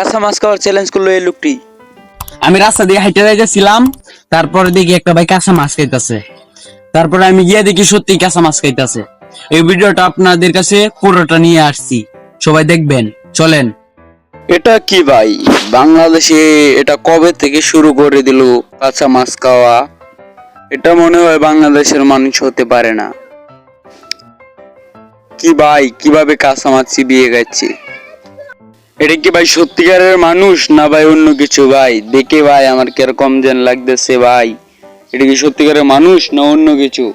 কাঁচা মাছ খাওয়ার চ্যালেঞ্জ করল এই লোকটি। আমি রাস্তা দিয়ে হাইটে যাইতেছিলাম তারপরে দেখি একটা ভাই কাঁচা মাছ খাইতেছে। তারপরে আমি গিয়ে দেখি সত্যি কাঁচা মাছ খাইতেছে। এই ভিডিওটা আপনাদের কাছে পুরোটা নিয়ে আসছি। সবাই দেখবেন চলেন। এটা কি ভাই? বাংলাদেশে এটা কবে থেকে শুরু করে দিল কাঁচা মাছ খাওয়া? এটা মনে হয় বাংলাদেশের মানুষ হতে পারে না। কি ভাই কীভাবে কাঁচা মাছ চিবিয়ে গেছে এটা কি ভাই সত্যিকারের মানুষ? না ভাই, অন্য কিছু ভাই? দেখে ভাই, আমার কীরকম যেন লাগতেছে ভাই। এটা কি সত্যিকারের মানুষ না অন্য কিছু?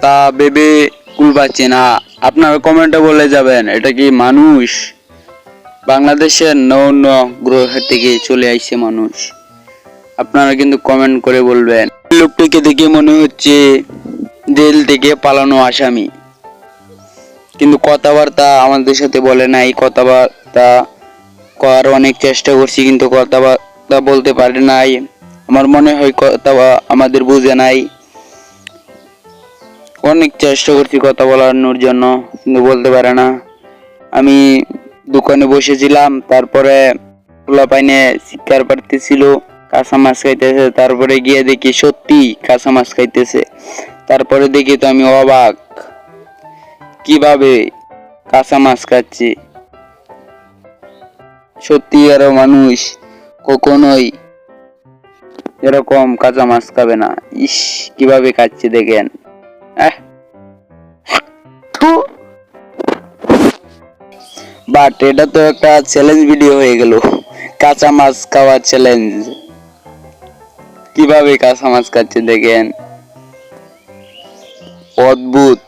তা ভেবে কুল পাচ্ছি না। আপনারা কমেন্টে বলে যাবেন, এটা কি মানুষ? বাংলাদেশের না অন্য গ্রহ থেকে চলে আইছে মানুষ? আপনারা কিন্তু কমেন্ট করে বলবেন। লোকটিকে দেখে মনে হচ্ছে জেল থেকে পালানো আসামি। কিন্তু কথাবার্তা আমাদের সাথে বলে নাই, কথাবার্তা করার অনেক চেষ্টা করছি কিন্তু কথাবার্তা বলতে পারে নাই। আমার মনে হয় কথা আমাদের বুঝে নাই। অনেক চেষ্টা করছি কথা বলানোর জন্য, কিন্তু বলতে পারে না। আমি দোকানে বসেছিলাম, তারপরে পোলা পাইনে শিকার পারতেছিল, কাঁচা মাছ খাইতেছে, তারপরে গিয়ে দেখি সত্যি কাঁচা মাছ খাইতেছে। তারপরে দেখি তো আমি অবাক। কীভাবে কাঁচা মাছ খাচ্ছে? সত্যি আরও মানুষ কখনোই এরকম কাঁচা মাছ খাবে না। ইস, কীভাবে খাচ্ছে দেখেন। বাট এটা তো একটা চ্যালেঞ্জ ভিডিও হয়ে গেল। কাঁচা মাছ খাওয়ার চ্যালেঞ্জ কীভাবে কাঁচা মাছ খাচ্ছে দেখেন। অদ্ভুত।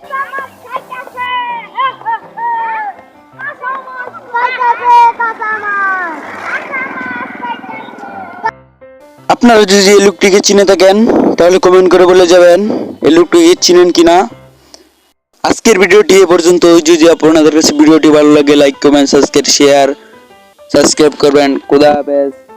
আপনারা যদি এই লোকটিকে চিনে থাকেন, তাহলে কমেন্ট করে বলে যাবেন এই লোকটিকে চিনেন কি না আজকের ভিডিওটি এ পর্যন্ত। যদি আপনাদের কাছে ভিডিওটি ভালো লাগে like comment subscribe share subscribe করবেন। কোদা হাফেজ।